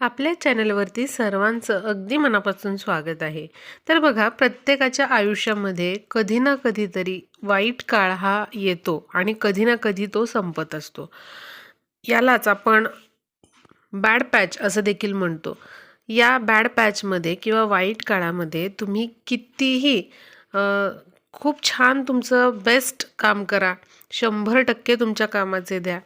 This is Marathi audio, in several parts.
आपल्या चॅनलवरती सर्वांचं अगदी मनापासून स्वागत आहे. तर बघा प्रत्येकाच्या आयुष्यामध्ये कधी ना कधीतरी वाईट काळ हा येतो आणि कधी ना कधी तो संपत असतो. यालाच आपण बॅड पॅच असं देखील म्हणतो. या बॅड पॅचमध्ये किंवा वाईट काळामध्ये तुम्ही कितीही खूप छान तुमचं बेस्ट काम करा. शंभर टक्के तुमच्या कामाचे द्या.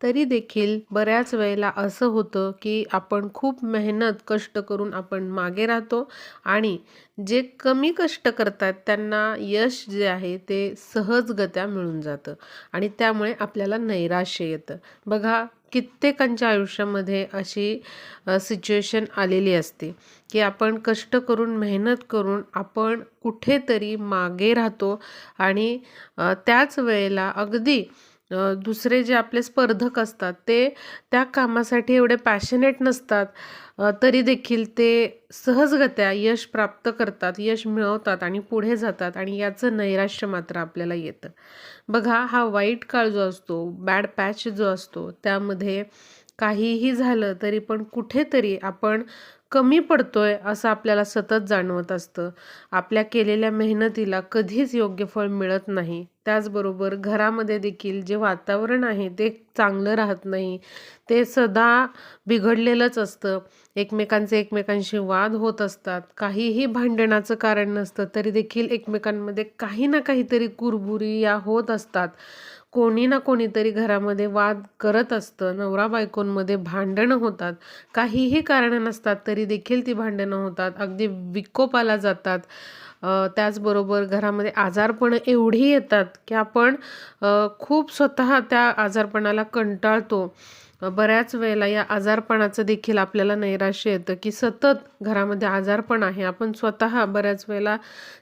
तरी देखील बऱ्याच वेळेला असं होतं की आपण खूप मेहनत कष्ट करून आपण मागे राहतो आणि जे कमी कष्ट करतात त्यांना यश जे आहे ते सहजगत्या मिळून जातं आणि त्यामुळे आपल्याला नैराश्य येतं. बघा कित्येकांच्या आयुष्यामध्ये अशी सिच्युएशन आलेली असते की आपण कष्ट करून मेहनत करून आपण कुठेतरी मागे राहतो आणि त्याच वेळेला अगदी दुसरे जे आपले स्पर्धक असतात ते त्या कामासाठी एवढे पॅशनेट नसतात तरी देखील ते सहजगत्या यश प्राप्त करतात यश मिळवतात आणि पुढे जातात आणि याचं नैराश्य मात्र आपल्याला येतं. बघा हा वाईट काळ जो असतो बॅड पॅच जो असतो त्यामध्ये काहीही झालं तरी पण कुठेतरी आपण कमी पडतोय असं आपल्याला सतत जाणवत असतं. आपल्या केलेल्या मेहनतीला कधीच योग्य फळ मिळत नाही. त्याचबरोबर घरामध्ये देखील जे वातावरण आहे ते चांगलं राहत नाही ते सदा बिघडलेलंच असतं. एकमेकांचे एकमेकांशी वाद होत असतात. काहीही भांडणाचं कारण नसतं तरी देखील एकमेकांमध्ये काही ना काहीतरी कुरबुरी या होत असतात. कोणी ना कोणीतरी घरामध्ये वाद करत असतं नवरा बायकोंमध्ये भांडणं होतात. काहीही कारणं नसतात तरी देखील ती भांडणं होतात. अगदी विकोपाला जातात. त्याचबरोबर घरामध्ये आजारपणं एवढी येतात की आपण खूप स्वतः त्या आजारपणाला कंटाळतो. बऱ्याच वेळेला या आजारपणाचं देखील आपल्याला नैराश्य येतं की सतत घरामध्ये आजारपण आहे. आपण स्वतः बऱ्याच वेळेला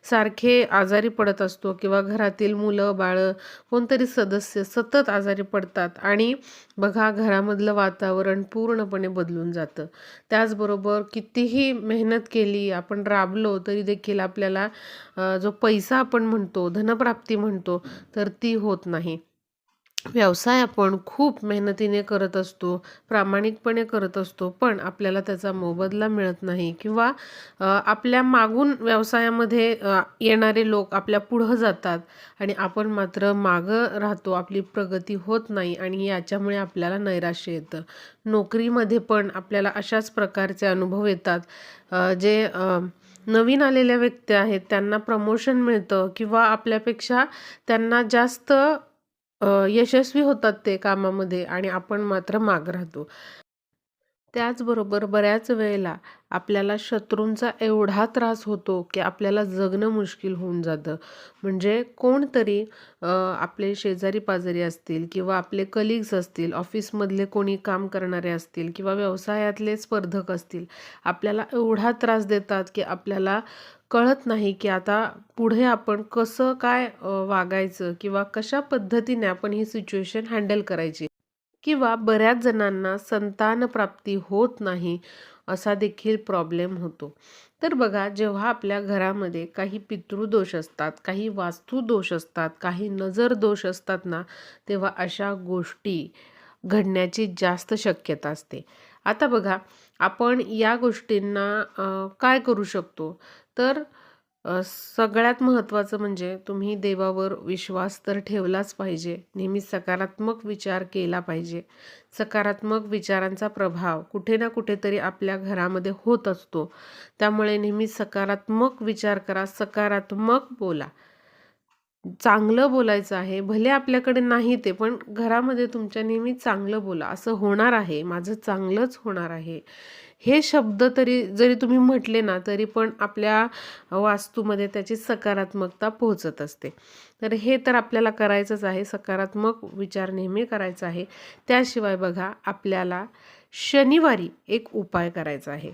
सारखे आजारी पडत असतो किंवा घरातील मुलं बाळं कोणतरी सदस्य सतत आजारी पडतात आणि बघा घरामधलं वातावरण पूर्णपणे बदलून जातं. त्याचबरोबर कितीही मेहनत केली आपण राबलो तरी देखील आपल्याला जो पैसा आपण म्हणतो धनप्राप्ती म्हणतो तर ती होत नाही. व्यवसाय आपण खूप मेहनतीने करत असतो प्रामाणिकपणे करत असतो पण आपल्याला त्याचा मोबदला मिळत नाही किंवा आपल्या मागून व्यवसायामध्ये येणारे लोक आपल्या पुढं जातात आणि आपण मात्र मागं राहतो आपली प्रगती होत नाही आणि याच्यामुळे आपल्याला नैराश्य येतं. नोकरीमध्ये पण आपल्याला अशाच प्रकारचे अनुभव येतात जे नवीन आलेल्या व्यक्ती आहेत त्यांना प्रमोशन मिळतं किंवा आपल्यापेक्षा त्यांना जास्त यशस्वी होतात ते कामामध्ये आणि आपण मात्र माग राहतो. त्याचबरोबर बऱ्याच वेळेला आपल्याला शत्रूंचा एवढा त्रास होतो, की आपल्याला जगणं मुश्किल होऊन जातं. म्हणजे कोणतरी आपले शेजारी-पाजारी असतील किंवा आपले कलिग्स असतील, ऑफिसमधले कोणी काम करणारे असतील किंवा व्यवसायातले स्पर्धक असतील, आपल्याला एवढा त्रास देतात, की आपल्याला कळत नाही, की आता पुढे आपण कसं काय वागायचं किंवा कशा पद्धतीने आपण ही सिच्युएशन हँडल करायची. किंवा बऱ्याच जणांना संतानप्राप्ती होत नाही असा देखील प्रॉब्लेम होतो. तर बघा जेव्हा आपल्या घरामध्ये काही पितृदोष असतात, काही वास्तुदोष असतात, काही नजर दोष असतात ना, तेव्हा अशा गोष्टी घडण्याची जास्त शक्यता असते. आता बघा आपण या गोष्टींना काय करू शकतो? तर सगळ्यात महत्त्वाचं म्हणजे तुम्ही देवावर विश्वास तर ठेवलाच पाहिजे. नेहमी सकारात्मक विचार केला पाहिजे. सकारात्मक विचारांचा प्रभाव कुठे ना कुठेतरी आपल्या घरामध्ये होत असतो. त्यामुळे नेहमी सकारात्मक विचार करा, सकारात्मक बोला. चांगलं बोलायचं आहे. भले आपल्याकडे नाही ते, पण घरामध्ये तुमच्या नेहमी चांगलं बोला. असं होणार आहे, माझं चांगलंच होणार आहे. हे शब्द तरी जरी तुम्ही म्हटले ना, तरी पण आपल्या वास्तूमध्ये त्याची सकारात्मकता पोहोचत असते. तर हे तर आपल्याला करायचंच आहे. सकारात्मक विचार नेहमी करायचा आहे. त्याशिवाय बघा आपल्याला शनिवारी एक उपाय करायचा आहे.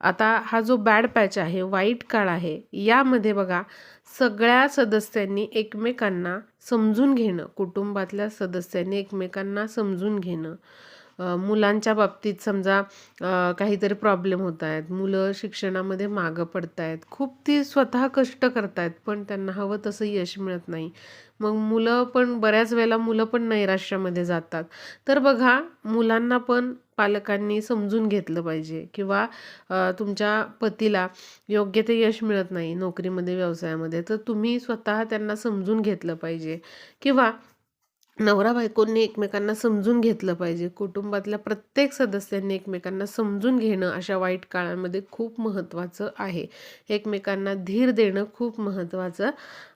आता हा जो बॅड पॅच आहे, वाईट काळ आहे, यामध्ये बघा सगळ्या सदस्यांनी एकमेकांना समजून घेणं, कुटुंबातल्या सदस्यांनी एकमेकांना समजून घेणं. मुलांच्या बाबतीत समजा काहीतरी प्रॉब्लेम होत आहेत, मुलं शिक्षणामध्ये मागं पडत आहेत, खूप ती स्वतः कष्ट करत आहेत, पण त्यांना हवं तसं यश मिळत नाही. मग मुलं पण बऱ्याच वेळेला मुलं पण नैराश्यामध्ये जातात. तर बघा मुलांना पण पालकांनी समजून घेतलं पाहिजे किंवा तुमच्या पतीला योग्य ते यश मिळत नाही नोकरीमध्ये व्यवसायामध्ये तर तुम्ही स्वतः त्यांना समजून घेतलं पाहिजे किंवा नवरा बायकोंनी एकमेकांना समजून घेतलं पाहिजे. कुटुंबातल्या प्रत्येक सदस्यांनी एकमेकांना समजून घेणं अशा वाईट काळामध्ये खूप महत्त्वाचं आहे. एकमेकांना धीर देणं खूप महत्त्वाचं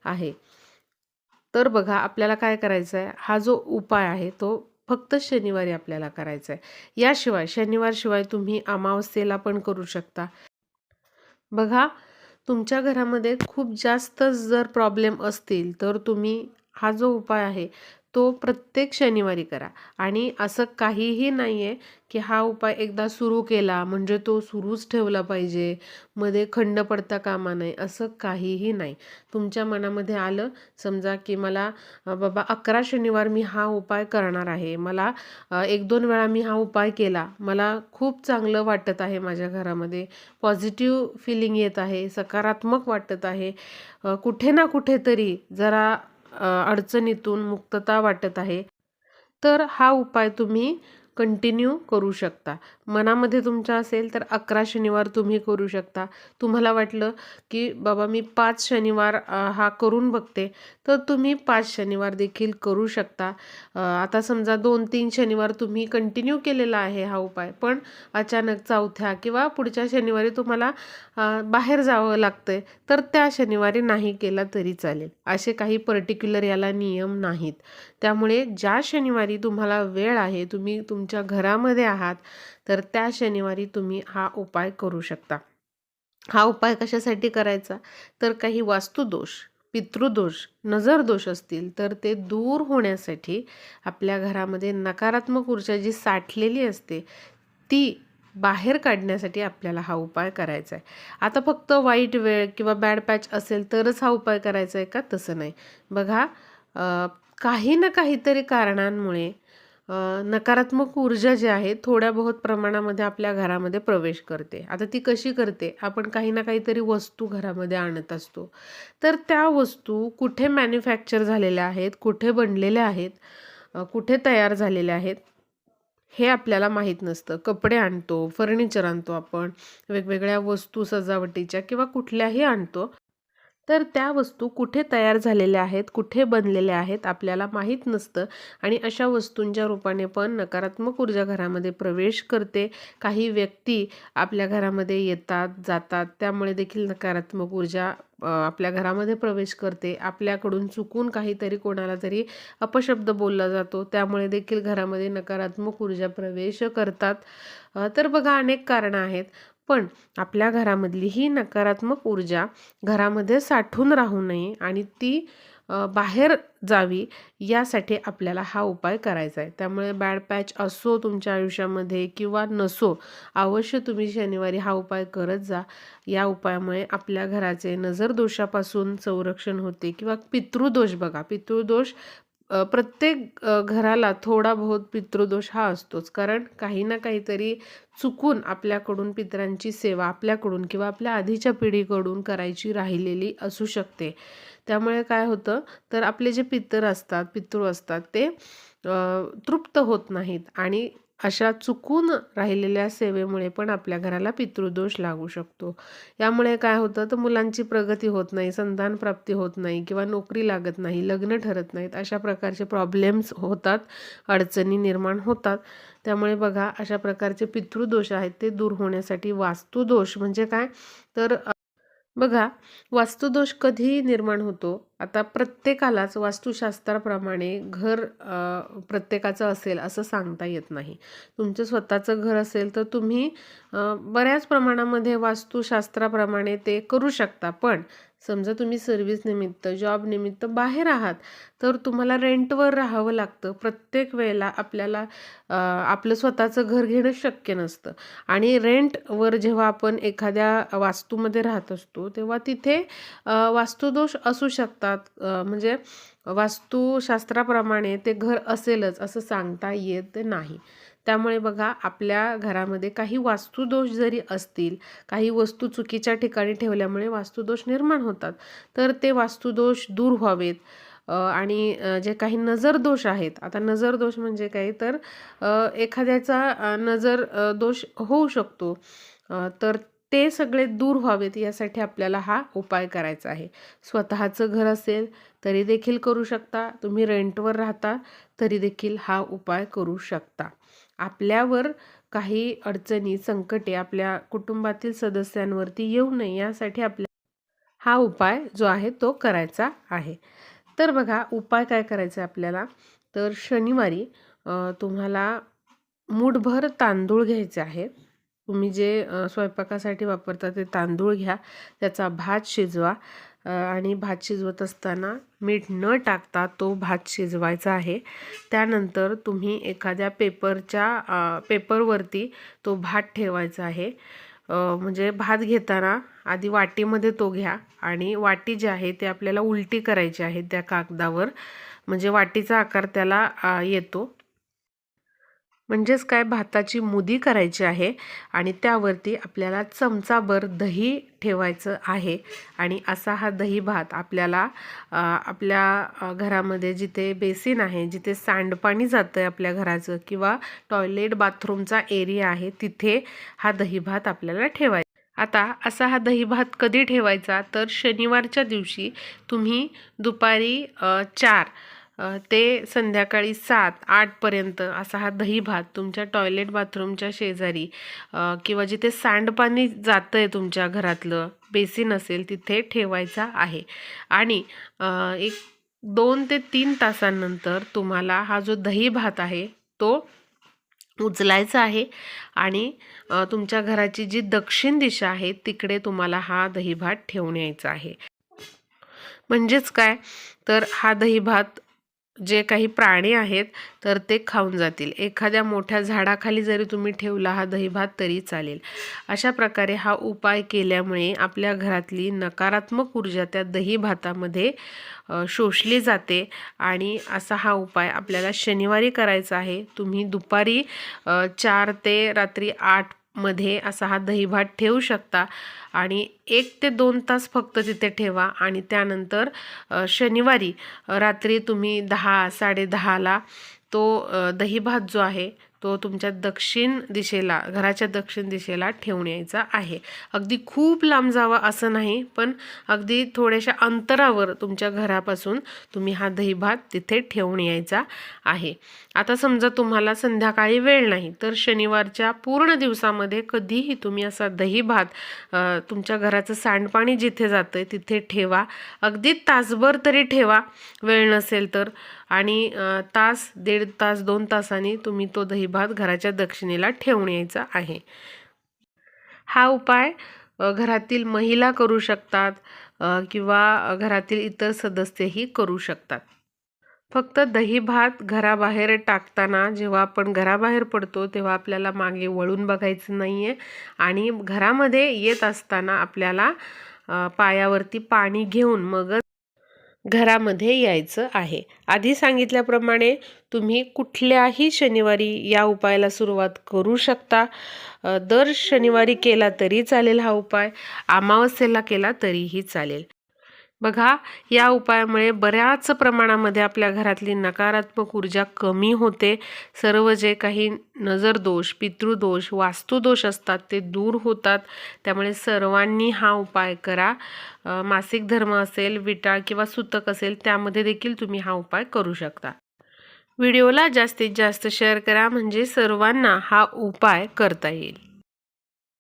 आहे. तर बघा आपल्याला काय करायचं आहे हा जो उपाय आहे तो फक्त शनिवारी आपल्याला करायचा आहे याशिवाय शनिवारशिवाय तुम्ही अमावस्येला पण करू शकता. बघा तुमच्या घरामध्ये खूप जास्त जर प्रॉब्लेम असतील तर तुम्ही हा जो उपाय आहे तो प्रत्येक शनिवारी करा. आणि असं काहीही नाही आहे की हा उपाय एकदा सुरू केला म्हणजे तो सुरूच ठेवला पाहिजे मध्ये खंड पडता कामा नये असं काहीही नाही. तुमच्या मनामध्ये आलं समजा की मला बाबा अकरा शनिवार मी हा उपाय करणार आहे. मला एक दोन वेळा मी हा उपाय केला. मला खूप चांगलं वाटत आहे माझ्या घरामध्ये. पॉझिटिव्ह फिलिंग येत आहे सकारात्मक वाटत आहे. कुठे ना कुठेतरी जरा अडचणीतून मुक्तता वाटत आहे. तर हा उपाय तुम्ही कंटिन्यू करू शकता. मनामध्ये तुमच्या असेल तर अकरा शनिवार तुम्ही करू शकता. तुम्हाला वाटलं की बाबा मी पाच शनिवार हा करून बघते तर तुम्ही पाच शनिवार देखील करू शकता. आता समजा दोन तीन शनिवार तुम्ही कंटिन्यू केलेला आहे हा उपाय पण अचानक चौथ्या किंवा पुढच्या शनिवारी तुम्हाला बाहेर जावं लागतंय तर त्या शनिवारी नाही केला तरी चालेल. असे काही पर्टिक्युलर याला नियम नाहीत. त्यामुळे ज्या शनिवारी तुम्हाला वेळ आहे तुम्ही तुम तुमच्या घरामध्ये आहात तर त्या शनिवारी तुम्ही हा उपाय करू शकता. हा उपाय कशासाठी करायचा? तर काही वास्तुदोष पितृदोष नजरदोष असतील तर ते दूर होण्यासाठी आपल्या घरामध्ये नकारात्मक ऊर्जा जी साठलेली असते ती बाहेर काढण्यासाठी आपल्याला हा उपाय करायचा आहे. आता फक्त वाईट वेळ किंवा बॅड पॅच असेल तरच हा उपाय करायचा आहे का? तसं नाही. बघा काही ना काहीतरी कारणांमुळे नकारात्मक ऊर्जा जी आहे थोड्या बहुत प्रमाणामध्ये आपल्या घरामध्ये प्रवेश करते. आता ती कशी करते? आपण काही ना काहीतरी वस्तू घरामध्ये आणत असतो. तर त्या वस्तू कुठे मॅन्युफॅक्चर झालेल्या आहेत कुठे बनलेल्या आहेत कुठे तयार झालेल्या आहेत हे आपल्याला माहीत नसतं. कपडे आणतो फर्निचर आणतो आपण वेगवेगळ्या वस्तू सजावटीच्या किंवा कुठल्याही आणतो. तर त्या वस्तू कुठे तयार झालेल्या आहेत कुठे बनलेल्या आहेत आपल्याला माहीत नसतं आणि अशा वस्तूंच्या रूपाने पण नकारात्मक ऊर्जा घरामध्ये प्रवेश करते. काही व्यक्ती आपल्या घरामध्ये येतात जातात त्यामुळे देखील नकारात्मक ऊर्जा आपल्या घरामध्ये प्रवेश करते. आपल्याकडून चुकून काहीतरी कोणाला तरी अपशब्द बोलला जातो त्यामुळे देखील घरामध्ये नकारात्मक ऊर्जा प्रवेश करतात. तर बघा अनेक कारणं आहेत. पण आपल्या घरामधली ही नकारात्मक ऊर्जा घरामध्ये साठून राहू नये आणि ती बाहेर जावी यासाठी आपल्याला हा उपाय करायचा आहे. त्यामुळे बॅड पॅच असो तुमच्या आयुष्यामध्ये किंवा नसो अवश्य तुम्ही शनिवारी हा उपाय करत जा. या उपायामुळे आपल्या घराचे नजर दोषापासून संरक्षण होते किंवा पितृदोष बघा पितृदोष प्रत्येक घराला थोडा बहुत पितृदोष हा असतोच. कारण काही ना काहीतरी चुकून आपल्याकडून पितरांची सेवा आपल्याकडून किंवा आपल्या आधीच्या पिढीकडून करायची राहिलेली असू शकते. त्यामुळे काय होतं तर आपले जे पितर असतात पितृ असतात ते तृप्त होत नाहीत. आणि अशा चुकून राहिलेल्या सेवेमुळे पण आपल्या घराला पितृदोष लागू शकतो. यामुळे काय होतं? तर मुलांची प्रगती होत नाही संतान प्राप्ती होत नाही किंवा नोकरी लागत नाही लग्न ठरत नाहीत अशा प्रकारचे प्रॉब्लेम्स होतात अडचणी निर्माण होतात. त्यामुळे बघा अशा प्रकारचे पितृदोष आहेत ते दूर होण्यासाठी वास्तुदोष म्हणजे काय? तर बघा वास्तुदोष कधी निर्माण होतो आता प्रत्येकालाच वास्तुशास्त्राप्रमाणे घर प्रत्येकाचं असेल असं सांगता येत नाही. तुमचं स्वतःचं घर असेल तर तुम्ही बऱ्याच प्रमाणामध्ये वास्तुशास्त्राप्रमाणे ते करू शकता. पण समजा तुम्ही सर्व्हिस निमित्त जॉब निमित्त बाहेर आहात तर तुम्हाला रेंटवर राहावं लागतं. प्रत्येक वेळेला आपल्याला आपलं स्वतःचं घर घेणं शक्य नसतं. आणि रेंटवर जेव्हा आपण एखाद्या वास्तूमध्ये राहत असतो तेव्हा तिथे वास्तुदोष असू शकतात. असतात. म्हणजे वास्तुशास्त्राप्रमाणे ते घर असेलच असं सांगता येत नाही. त्यामुळे बघा आपल्या घरामध्ये काही वास्तुदोष जरी असतील काही वस्तू चुकीच्या ठिकाणी ठेवल्यामुळे वास्तुदोष निर्माण होतात. तर ते वास्तुदोष दूर व्हावेत. आणि जे काही नजर दोष आहेत आता नजर दोष म्हणजे काय? तर एखाद्याचा नजर दोष होऊ शकतो. तर ते सगळे दूर व्हावेत यासाठी आपल्याला हा उपाय करायचा आहे. स्वतःचं घर असेल तरी देखील करू शकता. तुम्ही रेंटवर राहता तरी देखील हा उपाय करू शकता. आपल्यावर काही अडचणी संकटे आपल्या कुटुंबातील सदस्यांवरती येऊ नये यासाठी आपल्या हा उपाय जो आहे तो करायचा आहे. तर बघा उपाय काय करायचा आहे आपल्याला? तर शनिवारी तुम्हाला मूठभर तांदूळ घ्यायचे आहे. तुम्ही जे स्वयंपाकासाठी वापरता ते तांदूळ घ्या त्याचा भात शिजवा आणि भात शिजवत असताना मीठ न टाकता तो भात शिजवायचा आहे. त्यानंतर तुम्ही एखाद्या पेपरच्या पेपरवरती तो भात ठेवायचा आहे. म्हणजे भात घेताना आधी वाटीमध्ये तो घ्या आणि वाटी जी आहे ते आपल्याला उलटी करायची आहे त्या कागदावर. म्हणजे वाटीचा आकार त्याला येतो. म्हणजेच काय भाताची मुदी करायची आहे आणि त्यावरती आपल्याला चमचाभर दही ठेवायचं आहे. आणि असा हा दही भात आपल्याला आपल्या घरामध्ये जिथे बेसिन आहे जिथे सांडपाणी जातं आहे आपल्या घराचं किंवा टॉयलेट बाथरूमचा एरिया आहे तिथे हा दही भात आपल्याला ठेवायचा आता असा हा दही भात कधी ठेवायचा? तर शनिवारच्या दिवशी तुम्ही दुपारी चार ते संध्याकाळी सात आठपर्यंत असा हा दही भात तुमच्या टॉयलेट बाथरूमच्या शेजारी किंवा जिथे सांडपाणी जातं आहे तुमच्या घरातलं बेसिन असेल तिथे ठेवायचा आहे. आणि एक दोन ते तीन तासांनंतर तुम्हाला हा जो दही भात आहे तो उचलायचा आहे आणि तुमच्या घराची जी दक्षिण दिशा आहे तिकडे तुम्हाला हा दही भात ठेवून यायचा आहे. म्हणजेच काय? तर हा दही भात जे काही प्राणी आहेत तर ते खाऊन जातील. एखाद्या मोठ्या झाडाखाली जरी तुम्ही ठेवला हा दहीभात तरी चालेल. अशा प्रकारे हा उपाय केल्यामुळे आपल्या घरातली नकारात्मक ऊर्जा त्या दही भातामध्ये शोषली जाते आणि असा हा उपाय आपल्याला शनिवारी करायचा आहे. तुम्ही दुपारी चार ते रात्री आठ मध्ये असा हा दहीभात ठेवू शकता. आणि एक ते दोन तास फक्त तिथे ठेवा. आणि त्यानंतर शनिवारी रात्री तुम्ही दहा साडेदहाला तो दहीभात जो आहे तो तुमच्या दक्षिण दिशेला घराच्या दक्षिण दिशेला ठेवून यायचा आहे. अगदी खूप लांब जावा असं नाही पण अगदी थोड्याशा अंतरावर तुमच्या घरापासून तुम्ही हा दहीभात तिथे ठेवून यायचा आहे. आता समजा तुम्हाला संध्याकाळी वेळ नाही तर शनिवारच्या पूर्ण दिवसामध्ये कधीही तुम्ही असा दहीभात तुमच्या घराचं सांडपाणी जिथे जातं आहे तिथे ठेवा. अगदी तासभर तरी ठेवा. वेळ नसेल तर आणि तास दीड तास दोन तासांनी तुम्ही तो दहीभात घराच्या दक्षिणेला ठेवून यायचा आहे. हा उपाय घरातील महिला करू शकतात किंवा घरातील इतर सदस्यही करू शकतात. फक्त दही भात घराबाहेर टाकताना जेव्हा आपण घराबाहेर पडतो तेव्हा आपल्याला मागे वळून बघायचं नाही आहे आणि घरामध्ये येत असताना आपल्याला पायावरती पाणी घेऊन मगच घरामध्ये यायचं आहे. आधी सांगितल्याप्रमाणे तुम्ही कुठल्याही शनिवारी या उपायाला सुरुवात करू शकता. दर शनिवारी केला तरी चालेल हा उपाय. अमावस्येला केला तरीही चालेल. बघा या उपायामुळे बऱ्याच प्रमाणामध्ये आपल्या घरातली नकारात्मक ऊर्जा कमी होते. सर्व जे काही नजरदोष पितृदोष वास्तुदोष असतात ते दूर होतात. त्यामुळे सर्वांनी हा उपाय करा. मासिक धर्म असेल विटाळ किंवा सुतक असेल त्यामध्ये देखील तुम्ही हा उपाय करू शकता. व्हिडिओला जास्तीत जास्त शेअर करा म्हणजे सर्वांना हा उपाय करता येईल.